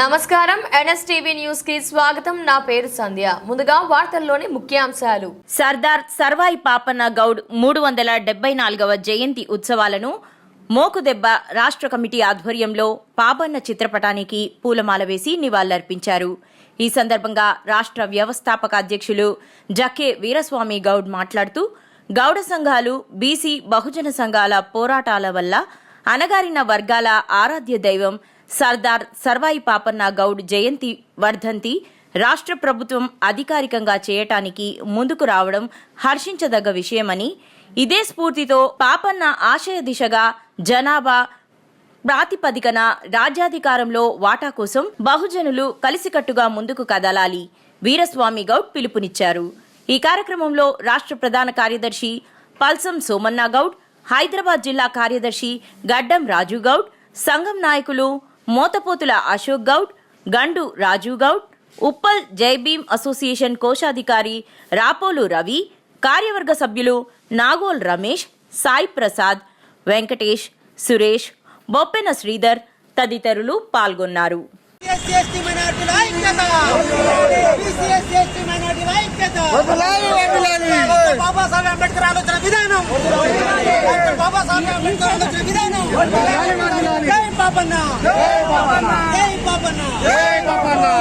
నమస్కారం. ఎన్ఎస్టీవీ న్యూస్కి స్వాగతం. నా పేరు సంధ్య. ముందుగా వార్తల్లోని ముఖ్యాంశాలు. సర్దార్ సర్వాయి పాపన్న గౌడ్ మూడు వందల డెబ్బై నాలుగవ జయంతి ఉత్సవాలను మోకుదెబ్బ రాష్ట్ర కమిటీ ఆధ్వర్యంలో పాపన్న చిత్రపటానికి పూలమాల వేసి నివాళులర్పించారు. ఈ సందర్భంగా రాష్ట్ర వ్యవస్థాపక అధ్యక్షులు జకే వీరస్వామి గౌడ్ మాట్లాడుతూ గౌడ సంఘాలు బీసీ బహుజన సంఘాల పోరాటాల వల్ల అనగారిన వర్గాల ఆరాధ్య దైవం సర్దార్ సర్వాయి పాపన్న గౌడ్ జయంతి వర్ధంతి రాష్ట్ర ప్రభుత్వం అధికారికంగా చేయటానికి ముందుకు రావడం హర్షించదగ్గ విషయమని ఇదే స్ఫూర్తితో పాపన్న ఆశయ దిశగా జనాభా ప్రాతిపదికన రాజ్యాధికారంలో వాటా కోసం బహుజనులు కలిసికట్టుగా ముందుకు కదలాలి వీరస్వామి గౌడ్ పిలుపునిచ్చారు. ఈ కార్యక్రమంలో రాష్ట్ర ప్రధాన కార్యదర్శి పల్సం సోమన్నా గౌడ్ హైదరాబాద్ జిల్లా కార్యదర్శి గడ్డం రాజు గౌడ్ సంఘం నాయకులు మోతపోతుల అశోక్ గౌడ్ గండు రాజు గౌడ్ ఉప్పల్ జైభీం అసోసియేషన్ కోశాధికారి రాపోలు రవి కార్యవర్గ సభ్యులు నాగోల్ రమేష్ సాయి ప్రసాద్ వెంకటేష్ సురేష్ బొప్పెన శ్రీధర్ తదితరులు పాల్గొన్నారు. బాబాసాహెబ్ అంబేద్కర్ ఆలోచన విధానం. బాబాసాహెబ్ అంబేద్కర్ ఆలోచన విధానం. జై పాపన్న జై పాపన్న జై పాపన్న